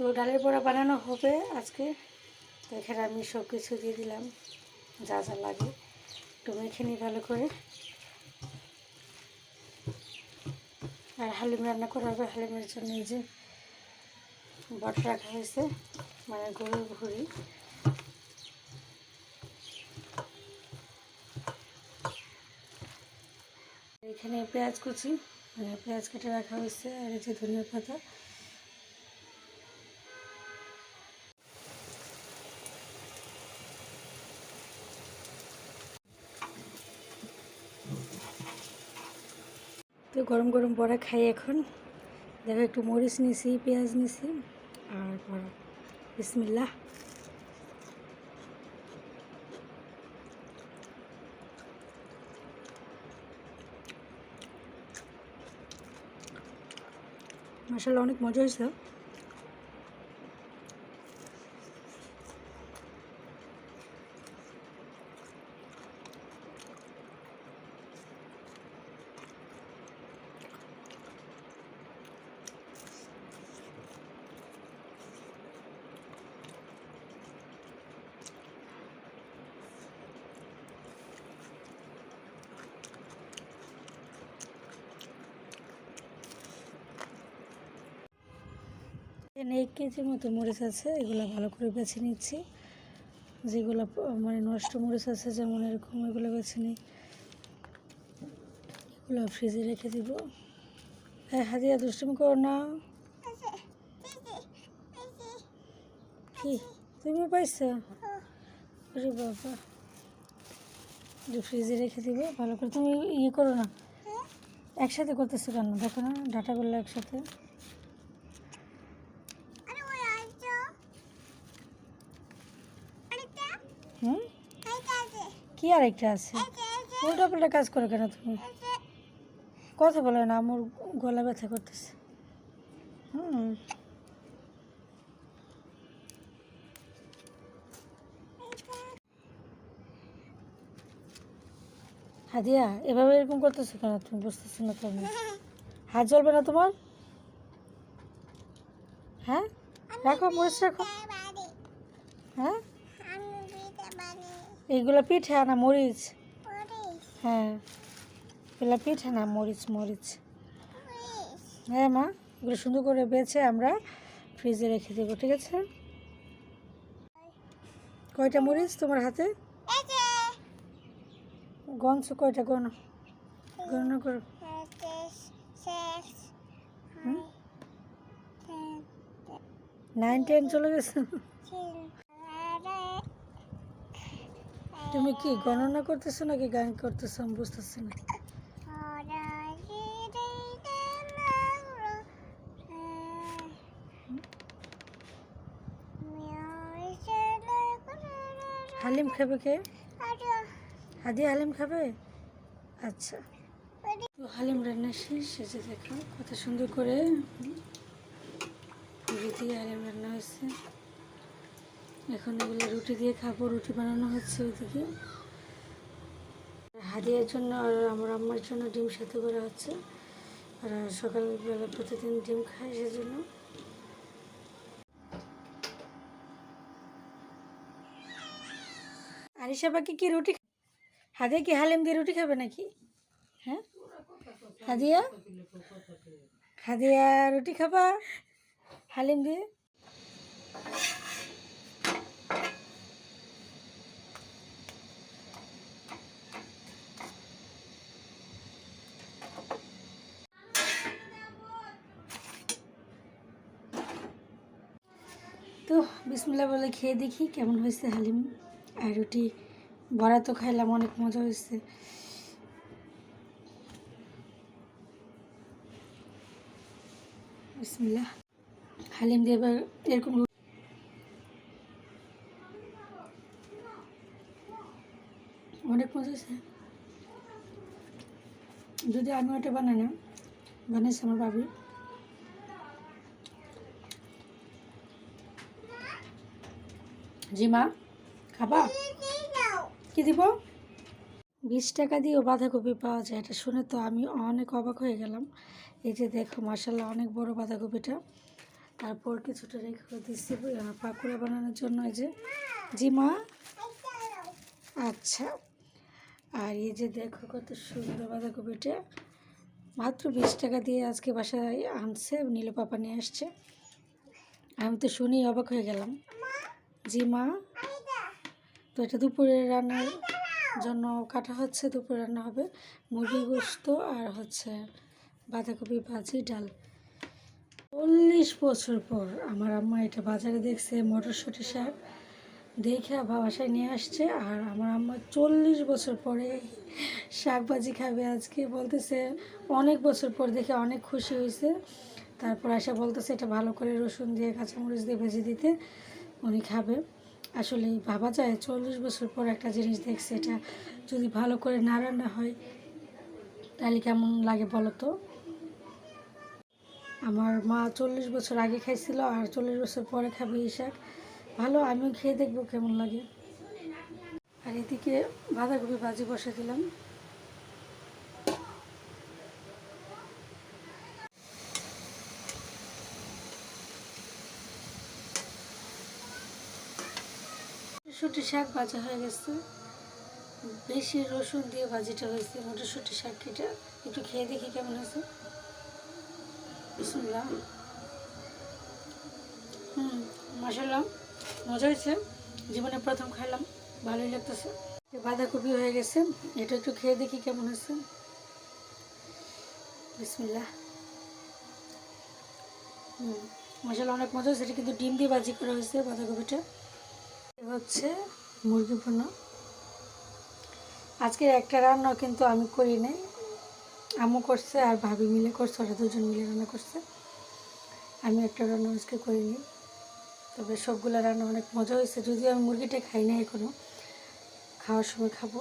তো ডালের বড়া বানানো হবে আজকে। এখানে আমি সব কিছু দিয়ে দিলাম, যা যা লাগে। একটু মেখে নিই ভালো করে। আর হালিম রান্না করা হবে হালিমের জন্য এই যে বট রাখা হয়েছে মানে গরুর ভুড়ি। এখানে পেঁয়াজ কুচি মানে পেঁয়াজ কেটে রাখা হয়েছে, আর এই যে ধনিয়া পাতা। তো গরম গরম বড়া খাই এখন। দেখো একটু মরিচ নিছি, পেঁয়াজ নিছি আর বড়া। বিসমিল্লা মাসাল্লাহ অনেক মজা হয়েছে। এখানে এক কেজির মতো মরিচ আছে, এগুলো ভালো করে বেছে নিচ্ছি। যেগুলো মানে নষ্ট মরিচ আছে, যেমন এরকম, এগুলো বেছে নিই। এগুলো ফ্রিজে রেখে দিব। হ্যাঁ হাতিয়া দুষ্টুমি করো না। কি? তুমি পাইছো? আরে বাবা। ফ্রিজে রেখে দিব, ভালো করে। তুমি ইয়ে করো না। একসাথে করতেছো কেন? দেখো না, ডাটাগুলো একসাথে। হুম? কি আরেকটা আছে? উল্টা পাল্টা কাজ করো কেন তুমি? কথা বলো না আমার গলা ব্যথা করতেছে। হুম। হাদিয়া এভাবে এরকম করতেছো কেন? তুমি বুঝতেছো না তুমি হাত জ্বলবে না তোমার? হ্যাঁ? রাখো মরিচ রাখো। হ্যাঁ? এইগুলো পিঠে না মরিচ? হ্যাঁ। এগুলো পিঠে না মরিচ মরিচ? হ্যাঁ মা এগুলো সুন্দর করে বেছে আমরা ফ্রিজে রেখে দেবো ঠিক আছে? কয়টা মরিচ তোমার হাতে? গঞ্চ কয়টা? গণ গণনা করো। নাইন টেন চলে গেছে। তুমি কি গণনা করতেছো নাকি গান করতেছো? আমি বুঝতেছি না। হালিম খাবে কে? হাদি হালিম খাবে? আচ্ছা। তো হালিম রান্না শেষ শেষে দেখো, কত সুন্দর করে। পুরি হালিম রান্না হয়েছে। এখন এগুলো রুটি দিয়ে খাব, রুটি বানানো হচ্ছে ওইদিকে। হাদিয়ার জন্য আর আমার আম্মার জন্য ডিম সেদ্ধ করা হচ্ছে। আর সকালবেলা প্রতিদিন ডিম খাই সেজন্য। আরিশা বাকি কি রুটি হাদিয়া কি হালিম দিয়ে রুটি খাবে নাকি? হ্যাঁ? হাদিয়া? হাদিয়া রুটি খাবা? হালিম দিয়ে? তো, বিসমুল্লাহ বলে খেয়ে দেখি কেমন হয়েছে হালিম। আর রুটি ভরা তো খাইলাম, অনেক মজা হয়েছে। বিসমুল্লাহ। হালিম দিয়ে এবার এরকম অনেক মজা হয়েছে। যদি আমি ওটা বানাই না, বানিয়েছে আমার বাবি জি মা, খাবা? কি দিব? বিশ টাকা দিয়েও বাঁধাকপি পাওয়া যায়, এটা শুনে তো আমি অনেক অবাক হয়ে গেলাম। এই যে দেখো মাসাল্লাহ অনেক বড় বাঁধাকপিটা। তারপর কিছুটা রেখে দিচ্ছি পাকোড়া বানানোর জন্য এই যে। জি মা? আচ্ছা। আর এই যে দেখো, কত সুন্দর বাঁধাকপিটা। মাত্র বিশ টাকা দিয়ে আজকে বাসায় আনছে, নীল পাপা নিয়ে আসছে। আমি তো শুনেই অবাক হয়ে গেলাম। জি মা। তো এটা দুপুরে রান্নার জন্য কাটা হচ্ছে, দুপুরে রান্না হবে মুরগি গোস্ত আর হচ্ছে বাঁধাকপি ভাজি, ডাল। চল্লিশ বছর পর আমার আম্মা এটা বাজারে দেখছে, মটরশুঁটি শাক দেখে বাসায় নিয়ে আসছে আর আমার আম্মা চল্লিশ বছর পরে শাক ভাজি খাবে আজকে বলতেছে, অনেক বছর পর দেখে অনেক খুশি হয়েছে। তারপর আসা বলতেছে, এটা ভালো করে রসুন দিয়ে, কাঁচামরিচ দিয়ে ভেজে দিতে। উনি খাবে। আসলে ভাবা যায় চল্লিশ বছর পর একটা জিনিস দেখছে, এটা যদি ভালো করে না রান্না হয়, তাহলে কেমন লাগে বলো তো? আমার মা চল্লিশ বছর আগে খাইছিল আর চল্লিশ বছর পরে খাবে এই শাক। ভালো, আমিও খেয়ে দেখব কেমন লাগে। আর এদিকে বাঁধাকপি ভাজি বসে দিলাম। মটরশুঁটি শাক ভাজা হয়ে গেছে। বেশি রসুন দিয়ে ভাজিটা হয়েছে। মটরশুঁটি শাক এটা একটু খেয়ে দেখি কেমন হয়েছে। বিসমুল্লাহ। হুম মজা হয়েছে। জীবনে প্রথম খাইলাম, ভালোই লাগতেছে। বাঁধাকপি হয়ে গেছে। এটা একটু খেয়ে দেখি কেমন হয়েছে। বিসমিল্লাহ। হুম মশালা অনেক মজা হয়েছে। এটা কিন্তু ডিম দিয়ে ভাজি করা হয়েছে বাঁধাকপিটা। হচ্ছে মুরগি ভুনা। আজকের একটা রান্না কিন্তু আমি করি নাই। আমু করছে আর ভাবি মিলে করছে, ওরা দুজন মিলে রান্না করছে। আমি একটা রান্না আজকে করিনি তবে সবগুলো রান্না অনেক মজা হয়েছে। যদিও আমি মুরগিটা খাই না এখনও খাওয়ার সময় খাব।